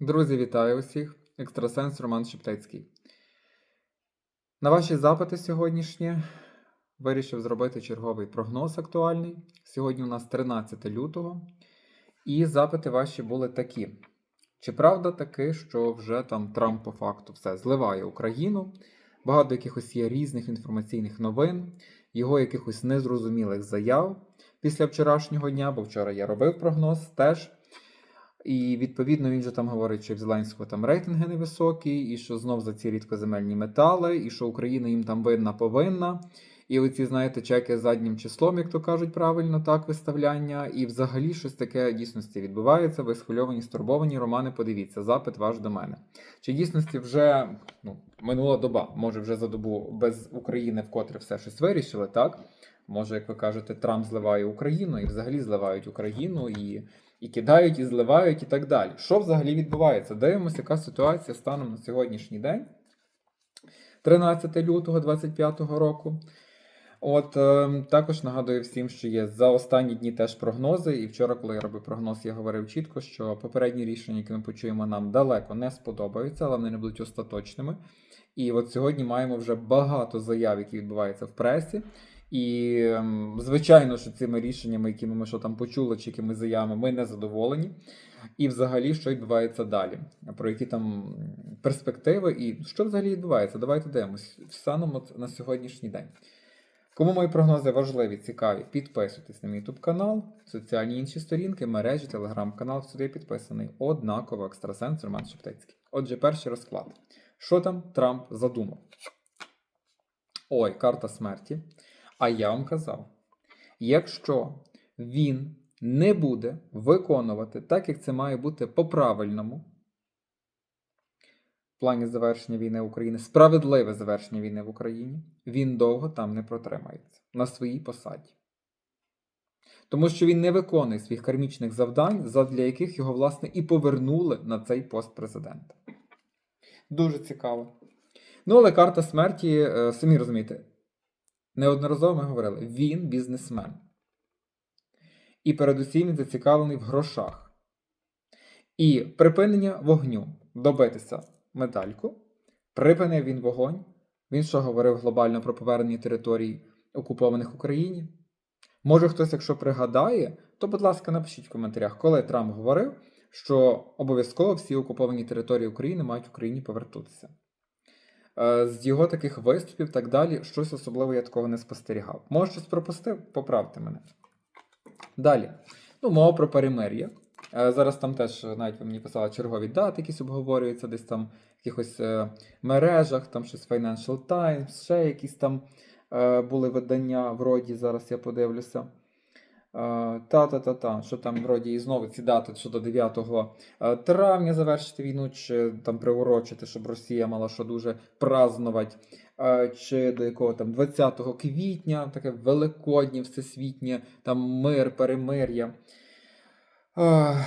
Друзі, вітаю усіх! Екстрасенс Роман Шептицький. На ваші запити сьогоднішні вирішив зробити черговий прогноз актуальний. Сьогодні у нас 13 лютого, і запити ваші були такі: чи правда таки, що вже там Трамп по факту все зливає Україну? Багато якихось є різних інформаційних новин, його якихось незрозумілих заяв після вчорашнього дня, бо вчора я робив прогноз теж. І відповідно він же там говорить, що в Зеленського там рейтинги невисокі, і що знов за ці рідкоземельні метали, і що Україна їм там винна повинна. І оці, знаєте, чеки заднім числом, як то кажуть правильно, так, виставляння. І взагалі щось таке дійсності відбувається. Ви схвильовані, стурбовані. Романе, подивіться, запит ваш до мене. Чи дійсності вже ну, минула доба? Може, вже за добу без України вкотре все щось вирішили, так? Може, як ви кажете, Трамп зливає Україну і взагалі зливають Україну і і кидають, і зливають, і так далі. Що взагалі відбувається? Дивимося, яка ситуація станом на сьогоднішній день, 13 лютого 2025 року. От е, також нагадую всім, що є за останні дні теж прогнози. І вчора, коли я робив прогноз, я говорив чітко, що попередні рішення, які ми почуємо, нам далеко не сподобаються, але вони не будуть остаточними. І от сьогодні маємо вже багато заяв, які відбуваються в пресі. І, ем, звичайно, що цими рішеннями, які ми що там почули, чи якими заявами, ми не задоволені. І взагалі, що відбувається далі, про які там перспективи, і що взагалі відбувається? Давайте дивимось станом на сьогоднішній день. Кому мої прогнози важливі, цікаві, підписуйтесь на мій YouTube канал, соціальні інші сторінки, мережі, телеграм-канал сюди підписаний. Однаково екстрасенс Роман Шептицький. Отже, перший розклад. Що там Трамп задумав? Ой, карта смерті. А я вам казав: якщо він не буде виконувати так, як це має бути по-правильному, в плані завершення війни України, справедливе завершення війни в Україні, він довго там не протримається на своїй посаді. Тому що він не виконує своїх кармічних завдань, задля яких його, власне, і повернули на цей пост президента. Дуже цікаво. Ну, але карта смерті, е, самі розумієте, неодноразово ми говорили, він бізнесмен. І передусім він зацікавлений в грошах. І припинення вогню добитися медальку. Припинив він вогонь. Він що говорив глобально про повернення територій, окупованих Україні? Може хтось, якщо пригадає, то, будь ласка, напишіть в коментарях, коли Трамп говорив, що обов'язково всі окуповані території України мають в Україні повернутися. Е, З його таких виступів так далі, щось особливо я такого не спостерігав. Може, щось пропустив? Поправте мене. Далі. Ну, мова про перемир'я. Е, Зараз там теж навіть ви мені писали чергові дати, якісь обговорюються десь там в якихось е, мережах, там щось Financial Times, ще якісь там були видання вроді, зараз я подивлюся. Та-та-та-та, що там вроді і знову ці дати, що до 9 е, травня завершити війну, чи там приурочити, щоб Росія мала що дуже празнувати, е, чи до якого там 20 квітня, таке великоднє, всесвітнє, там мир, перемир'я. Ах.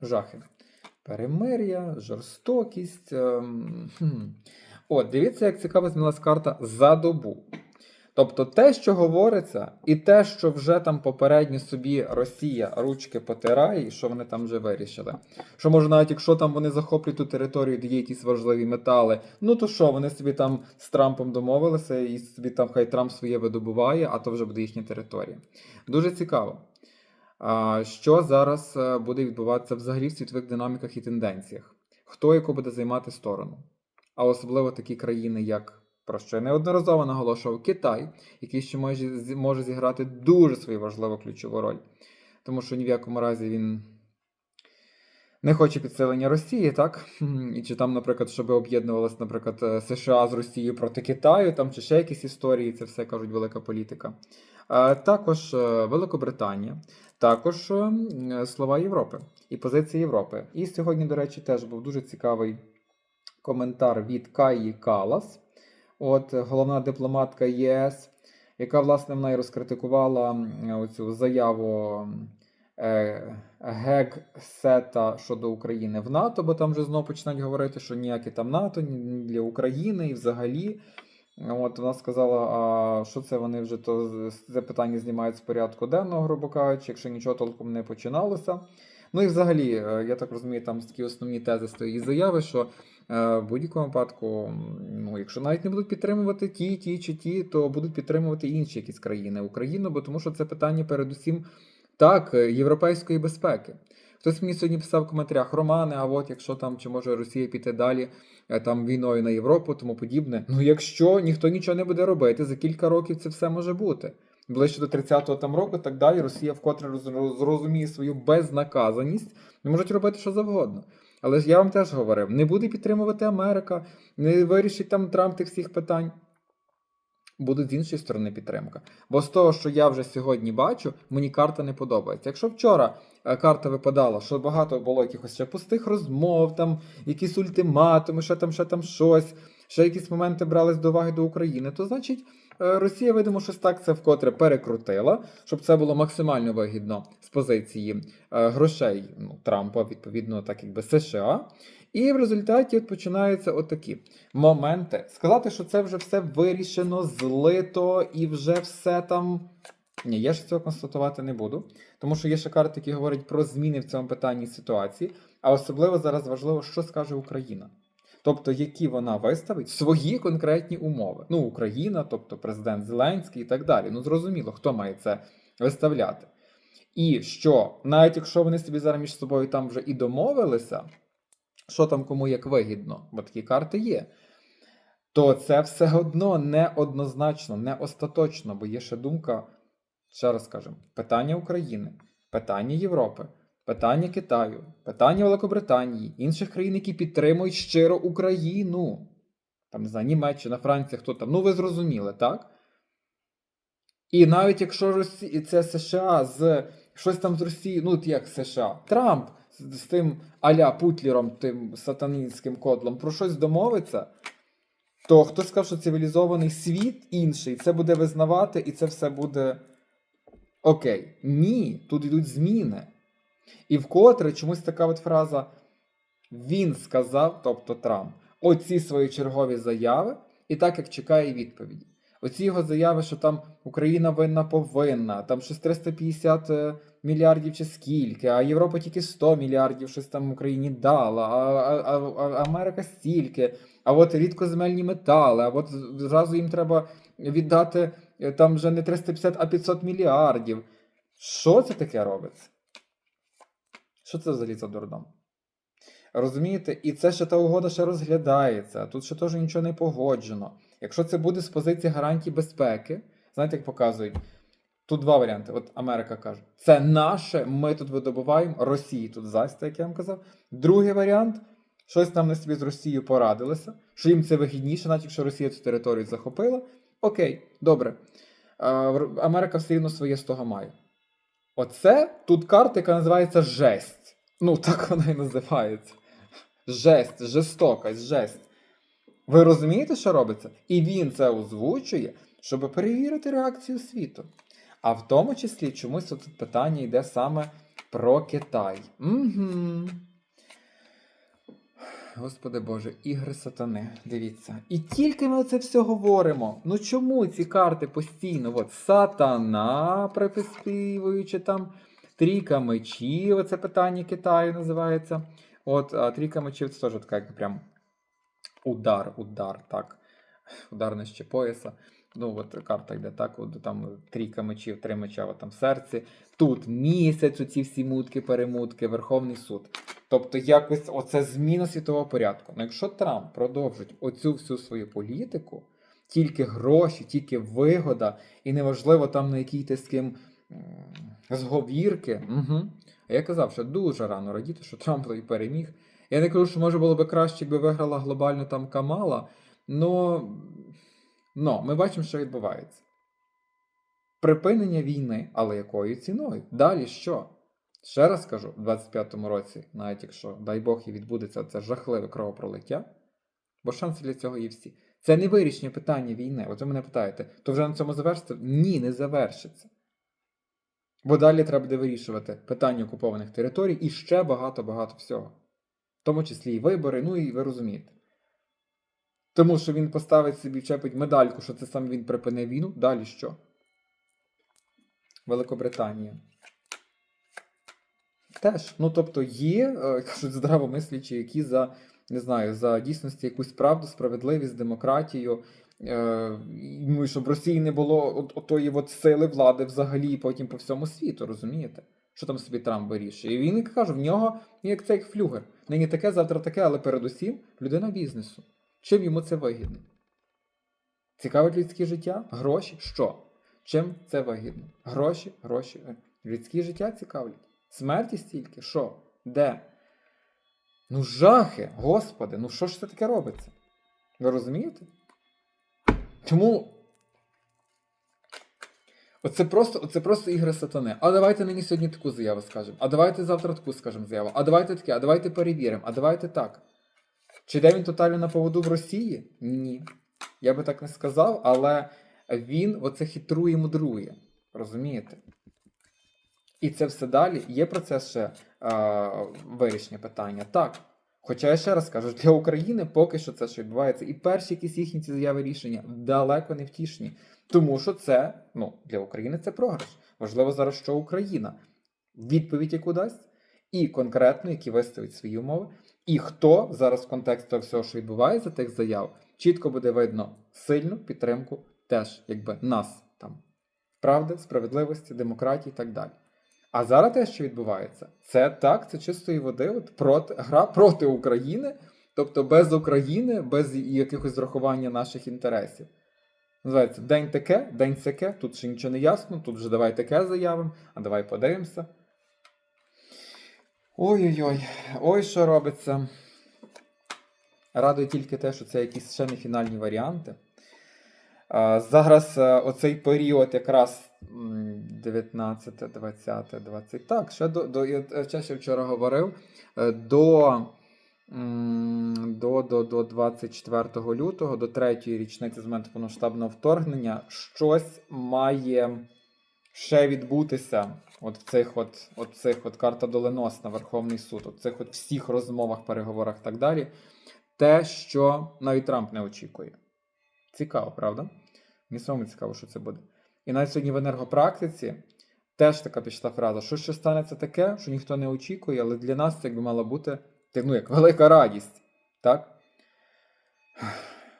Жахи. Перемир'я, жорстокість. ем. От, дивіться, як цікаво змінилась карта за добу. Тобто те, що говориться, і те, що вже там попередньо собі Росія ручки потирає, і що вони там вже вирішили. Що може, навіть якщо там вони захоплюють ту територію, де є якісь важливі метали, ну то що, вони собі там з Трампом домовилися, і собі там хай Трамп своє видобуває, а то вже буде їхня територія. Дуже цікаво. Що зараз е, буде відбуватися взагалі в світових динаміках і тенденціях? Хто яку буде займати сторону? А особливо такі країни, як про що я неодноразово наголошував Китай, який ще може, може зіграти дуже свою важливу ключову роль. Тому що ні в якому разі він не хоче підсилення Росії, так? І чи там, наприклад, щоб об'єднувалися, наприклад, е, США з Росією проти Китаю, там чи ще якісь історії, це все кажуть велика політика. Також е, Великобританія, також е, слова Європи і позиції Європи. І сьогодні, до речі, теж був дуже цікавий коментар від Каї Калас. От головна дипломатка ЄС, яка власне вона і розкритикувала оцю заяву е, Гек Сета щодо України в НАТО, бо там вже знову починають говорити, що ніяке там НАТО ні для України і взагалі. От вона сказала, а що це вони вже то це питання знімають з порядку денного, грубо кажучи, якщо нічого толком не починалося. Ну і взагалі, е, я так розумію, там такі основні тези з тієї заяви, що е, в будь-якому випадку, ну, якщо навіть не будуть підтримувати ті, ті чи ті, то будуть підтримувати інші якісь країни Україну, бо тому що це питання передусім так, е, європейської безпеки. Хтось мені сьогодні писав в коментарях Романе, а от якщо там чи може Росія піти далі там війною на Європу, тому подібне. Ну якщо ніхто нічого не буде робити, за кілька років це все може бути. Ближче до 30-го там року, так далі, Росія вкотре роз- роз- зрозуміє свою безнаказаність, не можуть робити що завгодно. Але ж я вам теж говорив: не буде підтримувати Америка, не вирішить там Трамп тих всіх питань. Буде з іншої сторони підтримка. Бо з того, що я вже сьогодні бачу, мені карта не подобається. Якщо вчора е, карта випадала, що багато було якихось ще пустих розмов, там якісь ультиматуми, ще там, ще там щось, ще якісь моменти брались до уваги до України, то значить Росія, видимо, щось так це вкотре перекрутила, щоб це було максимально вигідно з позиції е, грошей ну, Трампа, відповідно, так якби США. І в результаті от починаються отакі моменти. Сказати, що це вже все вирішено, злито і вже все там. Ні, я ж цього констатувати не буду, тому що є ще карти, які говорять про зміни в цьому питанні ситуації, а особливо зараз важливо, що скаже Україна. Тобто, які вона виставить свої конкретні умови. Ну, Україна, тобто президент Зеленський і так далі. Ну, зрозуміло, хто має це виставляти. І що, навіть якщо вони собі зараз між собою там вже і домовилися, що там кому як вигідно, бо такі карти є, то це все одно не однозначно, не остаточно, бо є ще думка, ще раз скажемо, питання України, питання Європи, питання Китаю, питання Великобританії, інших країн, які підтримують щиро Україну. Там, не знаю, Німеччина, Франція, хто там. Ну, ви зрозуміли, так? І навіть якщо Росі... це США з щось там з Росії, ну от як США, Трамп з, з тим аля Путлером, тим сатанінським кодлом, про щось домовиться, то хто сказав, що цивілізований світ інший це буде визнавати, і це все буде окей. Ні, тут йдуть зміни. І вкотре чомусь така от фраза він сказав, тобто Трамп, оці свої чергові заяви, і так як чекає відповіді. Оці його заяви, що там Україна винна повинна, там щось 350 е, мільярдів чи скільки, а Європа тільки 100 мільярдів щось там Україні дала, а, а, а, Америка стільки, а от рідкоземельні метали, а от зразу їм треба віддати е, там вже не 350, а 500 мільярдів. Що це таке робиться? Що це взагалі за дурдом? Розумієте, і це ще та угода ще розглядається. Тут ще теж нічого не погоджено. Якщо це буде з позиції гарантій безпеки, знаєте, як показують, тут два варіанти. От Америка каже, це наше, ми тут видобуваємо, Росії тут застя, як я вам казав. Другий варіант, щось там не собі з Росією порадилися, що їм це вигідніше, навіть якщо Росія цю територію захопила. Окей, добре. Америка все рівно своє з того має. Оце тут карта, яка називається жесть. Ну, так вона і називається. Жесть, жестокость, жесть. Ви розумієте, що робиться? І він це озвучує, щоб перевірити реакцію світу. А в тому числі чомусь тут питання йде саме про Китай. Угу. Господи Боже, ігри сатани. Дивіться. І тільки ми оце все говоримо. Ну чому ці карти постійно? От сатана приписпівуючи там, трійка мечів, це питання Китаю називається. От, трійка мечів це теж така, як прям удар, удар, так. Удар нижче пояса. Ну, от карта йде так, от там трійка мечів, три меча от там серці. Тут місяць, оці всі мутки, перемутки, Верховний суд. Тобто, якось оце зміна світового порядку. Ну, якщо Трамп продовжить оцю всю свою політику, тільки гроші, тільки вигода, і неважливо там на якій ти з ким зговірки. Угу. Я казав, що дуже рано радіти, що Трамп і переміг. Я не кажу, що може було би краще, якби виграла глобально там Камала, но, но ми бачимо, що відбувається. Припинення війни, але якою ціною? Далі що? Ще раз кажу, в 25-му році, навіть якщо, дай Бог, і відбудеться це жахливе кровопролиття, бо шанси для цього є всі. Це не вирішення питання війни. От ви мене питаєте, то вже на цьому завершиться? Ні, не завершиться. Бо далі треба буде вирішувати питання окупованих територій і ще багато-багато всього. В тому числі і вибори, ну і ви розумієте. Тому що він поставить собі вчепить медальку, що це саме він припинив війну. Далі що? Великобританія. Теж. Ну, тобто, є, е, кажуть, здравомислячі, які за, не знаю, за дійсності якусь правду, справедливість, демократію. Е, ну, щоб в Росії не було от, отої от сили влади взагалі потім по всьому світу, розумієте? Що там собі Трамп вирішує? І він каже, в нього як цей флюгер. Нині таке, завтра таке, але передусім людина бізнесу. Чим йому це вигідно? Цікавить людське життя? Гроші? Що? Чим це вигідно? Гроші, гроші. е. Людське життя цікавлять. Смерті стільки? Що? Де? Ну, жахи, господи, ну що ж це таке робиться? Ви розумієте? Тому. Оце просто, оце просто ігри сатани. А давайте мені сьогодні таку заяву скажемо. А давайте завтра таку скажемо заяву. А давайте таке, а давайте перевіримо, а давайте так. Чи йде він тотально на поводу в Росії? Ні. Я би так не сказав, але він оце хитрує мудрує. Розумієте? І це все далі. Є процес ще а, вирішення питання. Так. Хоча я ще раз кажу, для України поки що це що відбувається. І перші якісь їхні ці заяви рішення далеко не втішні. Тому що це ну, для України це програш. Важливо зараз, що Україна відповідь яку дасть, і конкретно, які виставить свої умови, і хто зараз в контексті всього, що відбувається, тих заяв, чітко буде видно сильну підтримку теж, якби нас там правди, справедливості, демократії і так далі. А зараз те, що відбувається, це так, це чистої води, от проти, гра проти України, тобто без України, без якихось зрахування наших інтересів. Називається день таке, день сяке, тут ще нічого не ясно, тут вже давай таке заявимо, а давай подивимося. Ой-ой-ой, ой, що робиться. Радує тільки те, що це якісь ще не фінальні варіанти. Зараз е, оцей період якраз 19, 20, 20. Так, ще до, до я ще вчора говорив. е, До, до, до, до 24 лютого, до третьої річниці з моменту повноштабного вторгнення, щось має ще відбутися от в цих от, от цих от карта доленосна Верховний суд, от цих от всіх розмовах, переговорах і так далі. Те, що навіть Трамп не очікує. Цікаво, правда? Мені самому цікаво, що це буде. І навіть сьогодні в енергопрактиці теж така пішла фраза, що ще станеться таке, що ніхто не очікує, але для нас це якби мала бути ну, як велика радість. Так?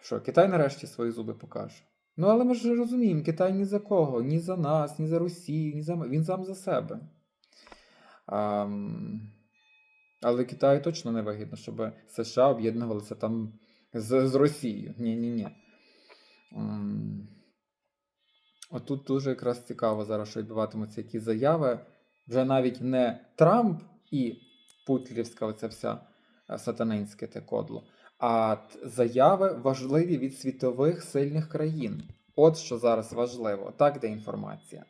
Що, Китай нарешті свої зуби покаже. Ну, але ми ж розуміємо, Китай ні за кого, ні за нас, ні за Росію, ні за він сам за себе. Ам, Але Китаю точно не вигідно, щоб США об'єднувалися там з, з Росією. Ні-ні-ні. Отут дуже якраз цікаво зараз, що відбуватимуться які заяви. Вже навіть не Трамп і Путлівська, оця вся е, сатанинське те кодло, а заяви важливі від світових сильних країн. От що зараз важливо. Так де інформація.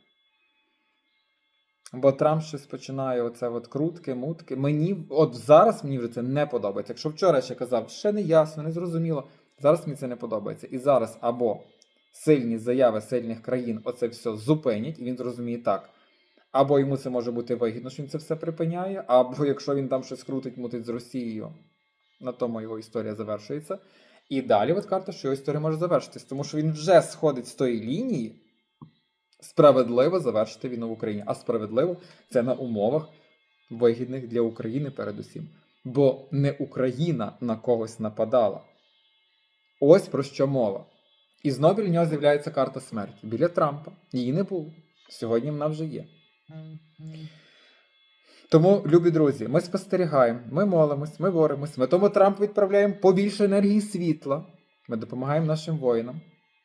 Бо Трамп щось починає оце от крутки, мутки. Мені от зараз мені вже це не подобається. Якщо вчора ще казав, ще не ясно, не зрозуміло. Зараз мені це не подобається. І зараз або сильні заяви сильних країн оце все зупинять, і він зрозуміє так. Або йому це може бути вигідно, що він це все припиняє, або якщо він там щось крутить, мутить з Росією, на тому його історія завершується. І далі от карта, що його історія може завершитись, тому що він вже сходить з тої лінії справедливо завершити війну в Україні. А справедливо це на умовах вигідних для України передусім. Бо не Україна на когось нападала. Ось про що мова. І знову біля нього з'являється карта смерті. Біля Трампа. Її не було. Сьогодні вона вже є. Тому, любі друзі, ми спостерігаємо, ми молимось, ми боремось. Ми тому Трампу відправляємо побільше енергії світла. Ми допомагаємо нашим воїнам.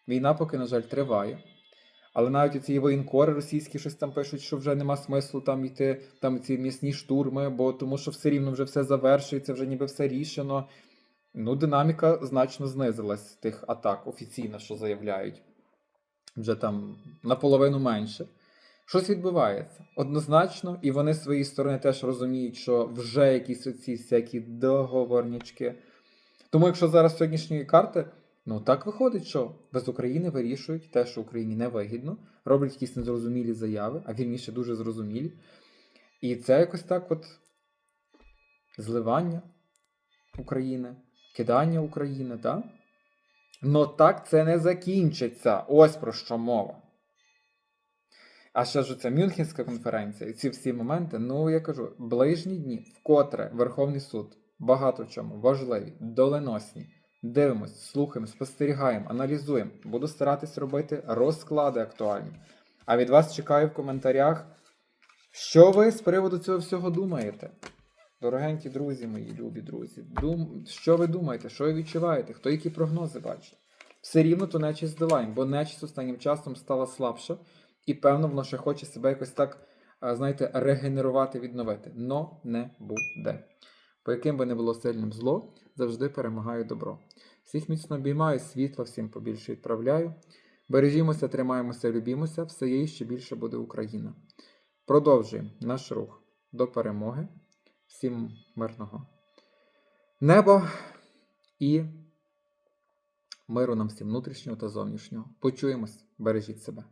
Війна поки, на жаль, триває. Але навіть ці воєнкори російські щось там пишуть, що вже нема смислу там йти, там ці м'ясні штурми, бо тому що все рівно вже все завершується, вже ніби все рішено. Ну, динаміка значно знизилась тих атак офіційно, що заявляють. Вже там наполовину менше. Щось відбувається однозначно, і вони з своєї сторони теж розуміють, що вже якісь оці всякі договорнячки. Тому, якщо зараз сьогоднішньої карти, ну так виходить, що без України вирішують те, що Україні не вигідно, роблять якісь незрозумілі заяви, а вірніше дуже зрозумілі. І це якось так от зливання України, кидання України, так? Но так це не закінчиться. Ось про що мова. А ще ж це Мюнхенська конференція, і ці всі моменти, ну я кажу, ближні дні, вкотре Верховний суд багато в чому важливі, доленосні. Дивимось, слухаємо, спостерігаємо, аналізуємо. Буду старатись робити розклади актуальні. А від вас чекаю в коментарях, що ви з приводу цього всього думаєте. Дорогенькі друзі мої, любі друзі, дум... що ви думаєте, що ви відчуваєте, хто які прогнози бачить? Все рівно ту нечість здолаємо, бо нечість останнім часом стала слабша, і певно воно ще хоче себе якось так, знаєте, регенерувати, відновити. Но не буде. По яким би не було сильним зло, завжди перемагає добро. Всіх міцно обіймаю, світла всім побільше відправляю. Бережімося, тримаємося, любімося, все є і ще більше буде Україна. Продовжуємо наш рух до перемоги. Всім мирного неба і миру нам всім внутрішнього та зовнішнього. Почуємось, бережіть себе.